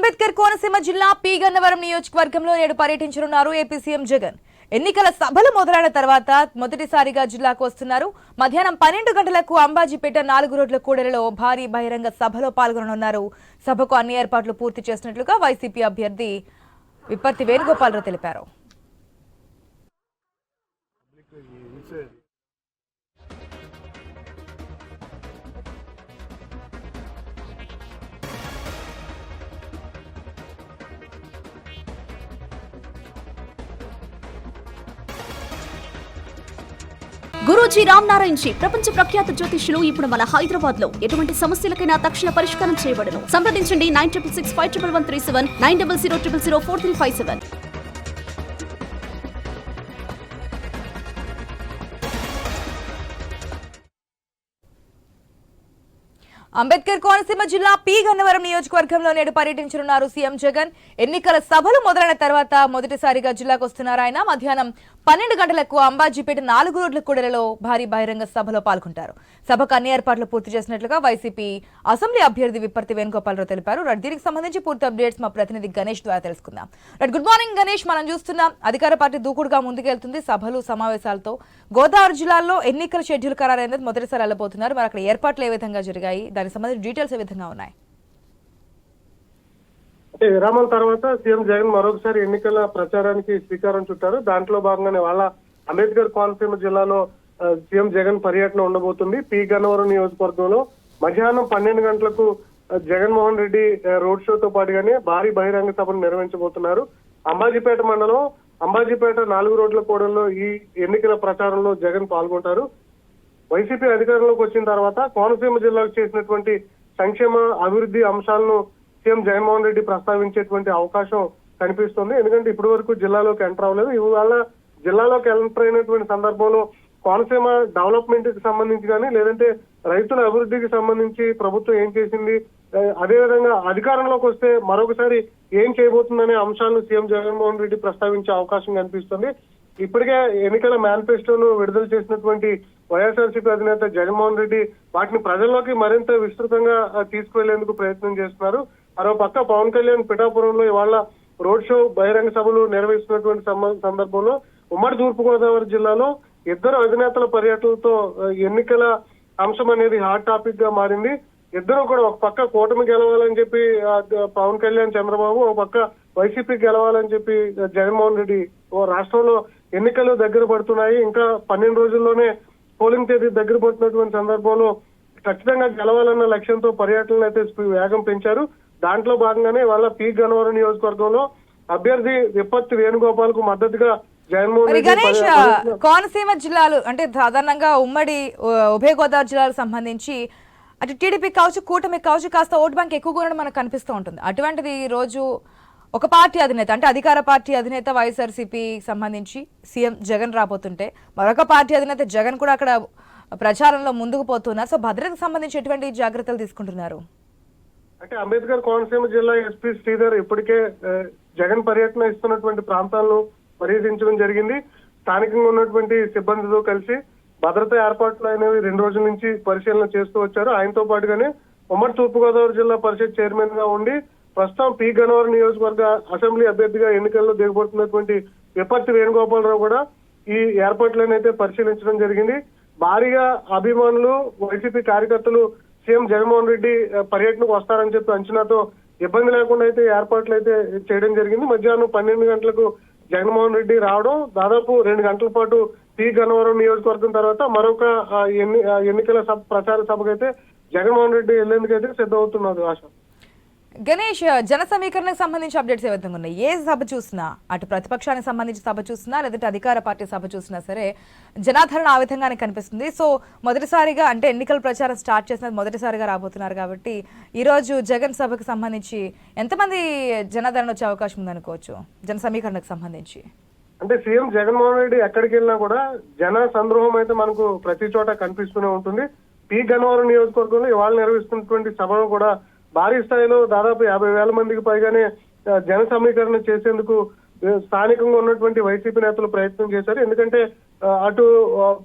అంబేద్కర్ కోనసీమ జిల్లా పి గన్నవరం నియోజకవర్గంలో నేడు పర్యటించనున్నారు ఏపీ సీఎం జగన్. ఎన్నికల సభలు మొదలైన తర్వాత మొదటిసారిగా జిల్లాకు వస్తున్నారు. మధ్యాహ్నం పన్నెండు గంటలకు అంబాజీపేట నాలుగు రోడ్ల కూడలిలో భారీ బహిరంగ సభలో పాల్గొననున్నారు. సభకు అన్ని ఏర్పాట్లు పూర్తి చేసినట్లుగా వైసీపీ అభ్యర్థి విప్పర్తి వేణుగోపాలరావు తెలిపారు. గురూజీ రామ్ నారాయణ్ జీ ప్రపంచ ప్రఖ్యాత జ్యోతిష్యులు ఇప్పుడు మన హైదరాబాద్లో ఎటువంటి సమస్యలకైనా తక్షణ పరిష్కారం చేయబడను. సంప్రదించండి nine triple six five triple one three seven nine double zero triple zero four three five seven. Ambedkar Konaseema జిల్లా పి గన్నవరం నియోజకవర్గంలో నేడు పర్యటించనున్నారు సీఎం జగన్. ఎన్నికల సభలు మొదలైన తర్వాత మొదటిసారిగా జిల్లాకు వస్తున్నారు ఆయన. మధ్యాహ్నం పన్నెండు గంటలకు అంబాజీపేట నాలుగు రోడ్ల కూడలలో భారీ బహిరంగ సభలో పాల్గొంటారు. సభకు అన్ని ఏర్పాట్లు పూర్తి చేసినట్లుగా వైసీపీ అసెంబ్లీ అభ్యర్థి విప్పర్తి వేణుగోపాలరావు తెలిపారు. దీనికి సంబంధించి పూర్తి అప్డేట్స్ మా ప్రతినిధి గణేష్ ద్వారా తెలుసుకుందాం. Right good morning Ganesh. మనం చూస్తున్నాం అధికార పార్టీ దూకుడుగా ముందుకెళ్తుంది. సభలు సమావేశాలతో గోదావరి జిల్లాలో ఎన్నికల షెడ్యూల్ ఖరారైంది మొదటిసారి వెళ్ళబోతున్నారు. మరి అక్కడ ఏర్పాట్లు ఏ విధంగా జరిగాయి? దానికి సంబంధించి డీటెయిల్స్ ఏ విధంగా ఉన్నాయి? విరామం తర్వాత సీఎం జగన్ మరొకసారి ఎన్నికల ప్రచారానికి శ్రీకారం చుట్టారు. దాంట్లో భాగంగానే వాళ్ళ అంబేద్కర్ కోనసీమ జిల్లాలో సీఎం జగన్ పర్యటన ఉండబోతుంది. పి. గన్నవరం నియోజకవర్గంలో మధ్యాహ్నం పన్నెండు గంటలకు జగన్మోహన్ రెడ్డి రోడ్ షోతో పాటుగానే భారీ బహిరంగ సభను నిర్వహించబోతున్నారు. అంబాజీపేట మండలం అంబాజీపేట నాలుగు రోడ్ల కూడల్లో ఈ ఎన్నికల ప్రచారంలో జగన్ పాల్గొంటారు. వైసీపీ అధికారంలోకి వచ్చిన తర్వాత కోనసీమ జిల్లాకు చేసినటువంటి సంక్షేమ అభివృద్ధి అంశాలను సీఎం జగన్మోహన్ రెడ్డి ప్రస్తావించేటువంటి అవకాశం కనిపిస్తుంది. ఎందుకంటే ఇప్పటి వరకు జిల్లాలోకి ఎంటర్ అవ్వలేదు. ఇవాళ జిల్లాలోకి ఎంటర్ అయినటువంటి సందర్భంలో కోనసీమ డెవలప్మెంట్కి సంబంధించి కానీ లేదంటే రైతుల అభివృద్ధికి సంబంధించి ప్రభుత్వం ఏం చేసింది అదేవిధంగా అధికారంలోకి వస్తే మరొకసారి ఏం చేయబోతుందనే అంశాలను సీఎం జగన్మోహన్ రెడ్డి ప్రస్తావించే అవకాశం కనిపిస్తుంది. ఇప్పటికే ఎన్నికల మేనిఫెస్టోను విడుదల చేసినటువంటి వైఎస్ఆర్సీపీ అధినేత జగన్మోహన్ రెడ్డి వాటిని ప్రజల్లోకి మరింత విస్తృతంగా తీసుకువెళ్ళేందుకు ప్రయత్నం చేస్తున్నారు. మరో పక్క పవన్ కళ్యాణ్ పిఠాపురంలో ఇవాళ రోడ్ షో బహిరంగ సభలు నిర్వహిస్తున్నటువంటి సందర్భంలో ఉమ్మడి తూర్పుగోదావరి జిల్లాలో ఇద్దరు అధినేతల పర్యటనతో ఎన్నికల అంశం అనేది హాట్ టాపిక్గా మారింది. ఇద్దరు కూడా ఒక పక్క కూటమి గెలవాలని చెప్పి పవన్ కళ్యాణ్ చంద్రబాబు ఒక పక్క వైసీపీ గెలవాలని చెప్పి జగన్మోహన్ రెడ్డి ఓ రాష్ట్రంలో ఎన్నికలు దగ్గర పడుతున్నాయి. ఇంకా పన్నెండు రోజుల్లోనే పోలింగ్ తేదీ దగ్గర పడుతున్నటువంటి సందర్భంలో ఖచ్చితంగా గెలవాలన్న లక్ష్యంతో పర్యటనలు అయితే వేగం పెంచారు. దాంట్లో భాగంగానే వాళ్ళ పి గన్నవరం నియోజకవర్గంలో అభ్యర్థి విపత్తి వేణుగోపాల్కు మద్దతుగా మరి గణేష్ కోనసీమ జిల్లాలు అంటే సాధారణంగా ఉమ్మడి ఉభయ గోదావరి జిల్లాలకు సంబంధించి అటు టీడీపీ కావచ్చు కూటమి కావచ్చు కాస్త ఓట్ బ్యాంక్ ఎక్కువగా ఉండడం మనకు కనిపిస్తూ ఉంటుంది. అటువంటిది ఈ రోజు ఒక పార్టీ అధినేత అంటే అధికార పార్టీ అధినేత వైఎస్ఆర్సీపీ సంబంధించి సీఎం జగన్ రాబోతుంటే మరొక పార్టీ అధినేత జగన్ కూడా అక్కడ ప్రచారంలో ముందుకు పోతున్నారు. సో భద్రతకు సంబంధించి ఎటువంటి జాగ్రత్తలు తీసుకుంటున్నారు? అంటే అంబేద్కర్ కోనసీమ జిల్లా ఎస్పీ శ్రీధర్ ఇప్పటికే జగన్ పర్యటన ఇస్తున్నటువంటి ప్రాంతాలను పర్యటించడం జరిగింది. స్థానికంగా ఉన్నటువంటి సిబ్బందితో కలిసి భద్రతా ఏర్పాట్లు అనేవి రెండు రోజుల నుంచి పరిశీలన చేస్తూ వచ్చారు. ఆయనతో పాటుగానే ఉమ్మడి తూర్పుగోదావరి జిల్లా పరిషత్ చైర్మన్గా ఉండి ప్రస్తుతం పి. గన్నవరం నియోజకవర్గ అసెంబ్లీ అభ్యర్థిగా ఎన్నికల్లో దిగబడుతున్నటువంటి విపత్తి వేణుగోపాలరావు కూడా ఈ ఏర్పాట్లను అయితే పరిశీలించడం జరిగింది. భారీగా అభిమానులు వైసీపీ కార్యకర్తలు సీఎం జగన్మోహన్ రెడ్డి పర్యటనకు వస్తారని చెప్పి అంచనాతో ఇబ్బంది లేకుండా అయితే ఏర్పాట్లు అయితే చేయడం జరిగింది. మధ్యాహ్నం పన్నెండు గంటలకు జగన్మోహన్ రెడ్డి రావడం దాదాపు రెండు గంటల పాటు టీ గన్నవరం నియోజకవర్గం తర్వాత మరొక ఎన్ని ఎన్నికల సభ ప్రచార సభకైతే జగన్మోహన్ రెడ్డి వెళ్ళేందుకైతే సిద్ధమవుతున్నారు ఆశ. గణేష్ జన సమీకరణకు సంబంధించి అప్డేట్స్ ఏ విధంగా ఉన్నాయి? ఏ సభ చూసినా అటు ప్రతిపక్షానికి సంబంధించి సభ చూసినా లేదంటే అధికార పార్టీ సభ చూసినా సరే జనాధరణ ఆ విధంగానే కనిపిస్తుంది. సో మొదటిసారిగా అంటే ఎన్నికల ప్రచారం స్టార్ట్ చేసినది మొదటిసారిగా రాబోతున్నారు కాబట్టి ఈ రోజు జగన్ సభకు సంబంధించి ఎంతమంది జనాధరణ వచ్చే అవకాశం ఉందనుకోవచ్చు జన సమీకరణకు సంబంధించి. అంటే సీఎం జగన్మోహన్ రెడ్డి ఎక్కడికి వెళ్ళినా కూడా జన సంద్రోహం అయితే మనకు ప్రతి చోట కనిపిస్తూనే ఉంటుంది. పి గన్నవరం నియోజకవర్గంలో ఇవాళ నిర్వహిస్తున్నటువంటి సభను కూడా భారీ స్థాయిలో దాదాపు యాభై వేల మందికి పైగానే జన సమీకరణ చేసేందుకు స్థానికంగా ఉన్నటువంటి వైసీపీ నేతలు ప్రయత్నం చేశారు. ఎందుకంటే అటు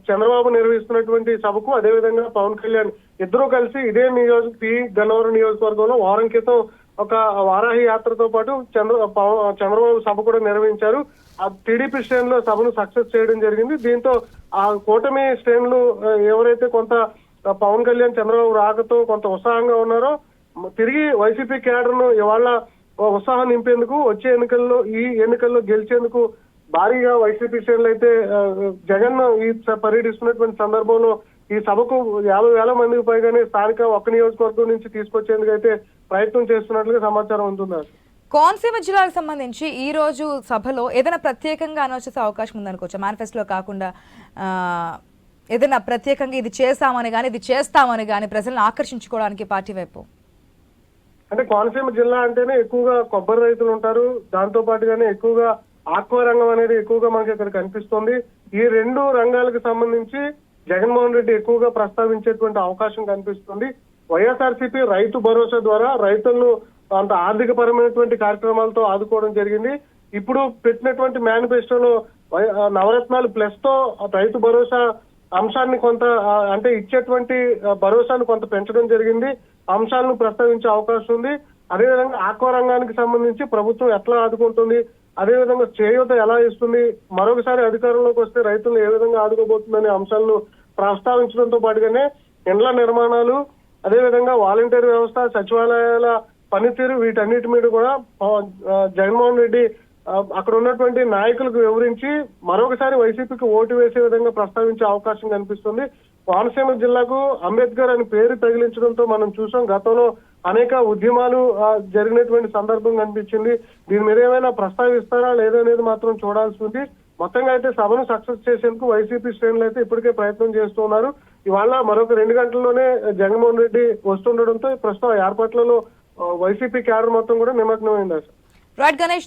చంద్రబాబు నిర్వహిస్తున్నటువంటి సభకు అదేవిధంగా పవన్ కళ్యాణ్ ఇద్దరూ కలిసి ఇదే నియోజక పి గన్నవరం నియోజకవర్గంలో వారం క్రితం ఒక వారాహి యాత్రతో పాటు చంద్ర పవ- చంద్రబాబు సభ కూడా నిర్వహించారు. ఆ టీడీపీ శ్రేణులో సభను సక్సెస్ చేయడం జరిగింది. దీంతో ఆ కూటమి శ్రేణులు ఎవరైతే కొంత పవన్ కళ్యాణ్ చంద్రబాబు రాకతో కొంత ఉత్సాహంగా ఉన్నారో తిరిగి వైసీపీ కేడర్ను ఇవాళ ఉత్సాహం నింపేందుకు వచ్చే ఎన్నికల్లో ఈ ఎన్నికల్లో గెలిచేందుకు భారీగా వైసీపీ శ్రేణులు అయితే జగన్ ఈ పర్యటిస్తున్నటువంటి సందర్భంలో ఈ సభకు యాభై వేల మందికి పైగానే స్థానిక ఒక్క నియోజకవర్గం నుంచి తీసుకొచ్చేందుకు అయితే ప్రయత్నం చేస్తున్నట్లుగా సమాచారం ఉంటున్నారు కోనసీమ జిల్లాకు సంబంధించి ఈ రోజు సభలో ఏదైనా ప్రత్యేకంగా అనౌన్స్ అవకాశం ఉందనుకోవచ్చు మేనిఫెస్టోలో కాకుండా ఏదైనా ప్రత్యేకంగా ఇది చేస్తామని కానీ ఇది చేస్తామని కానీ ప్రజలను ఆకర్షించుకోవడానికి పార్టీ వైపు అంటే కోనసీమ జిల్లా అంటేనే ఎక్కువగా కొబ్బరి రైతులు ఉంటారు. దాంతో పాటుగానే ఎక్కువగా ఆక్వా రంగం అనేది ఎక్కువగా మనకి ఇక్కడ కనిపిస్తుంది. ఈ రెండు రంగాలకు సంబంధించి జగన్మోహన్ రెడ్డి ఎక్కువగా ప్రస్తావించేటువంటి అవకాశం కనిపిస్తుంది. వైఎస్ఆర్సీపీ రైతు భరోసా ద్వారా రైతులను అంత ఆర్థిక పరమైనటువంటి కార్యక్రమాలతో ఆదుకోవడం జరిగింది. ఇప్పుడు పెట్టినటువంటి మేనిఫెస్టోలో వై- నవరత్నాలు ప్లస్తో రైతు భరోసా అంశాన్ని కొంత అంటే ఇచ్చేటువంటి భరోసాను కొంత పెంచడం జరిగింది. అంశాలను ప్రస్తావించే అవకాశం ఉంది. అదేవిధంగా ఆక్వా రంగానికి సంబంధించి ప్రభుత్వం ఎట్లా ఆదుకుంటుంది అదేవిధంగా చేయూత ఎలా ఇస్తుంది మరొకసారి అధికారంలోకి వస్తే రైతులను ఏ విధంగా ఆదుకోబోతుందనే అంశాలను ప్రస్తావించడంతో పాటుగానే ఇండ్ల నిర్మాణాలు అదేవిధంగా వాలంటీర్ వ్యవస్థ సచివాలయాల పనితీరు వీటన్నిటి మీద కూడా జగన్మోహన్ రెడ్డి అక్కడ ఉన్నటువంటి నాయకులకు వివరించి మరొకసారి వైసీపీకి ఓటు వేసే విధంగా ప్రస్తావించే అవకాశం కనిపిస్తుంది. కోనసీమ జిల్లాకు అంబేద్కర్ అని పేరు తగిలించడంతో మనం చూసాం. గతంలో అనేక ఉద్యమాలు జరిగినటువంటి సందర్భం కనిపించింది. దీని మీద ఏమైనా ప్రస్తావిస్తారా లేదనేది మాత్రం చూడాల్సి ఉంది. మొత్తంగా అయితే సభను సక్సెస్ చేసేందుకు వైసీపీ శ్రేణులు అయితే ఇప్పటికే ప్రయత్నం చేస్తున్నారు ఇవాళ మరొక రెండు గంటల్లోనే జగన్మోహన్ రెడ్డి వస్తుండడంతో ప్రస్తుతం ఏర్పాట్లలో వైసీపీ క్యాడర్ మొత్తం కూడా నిమగ్నమైంది రైట్ గణేష్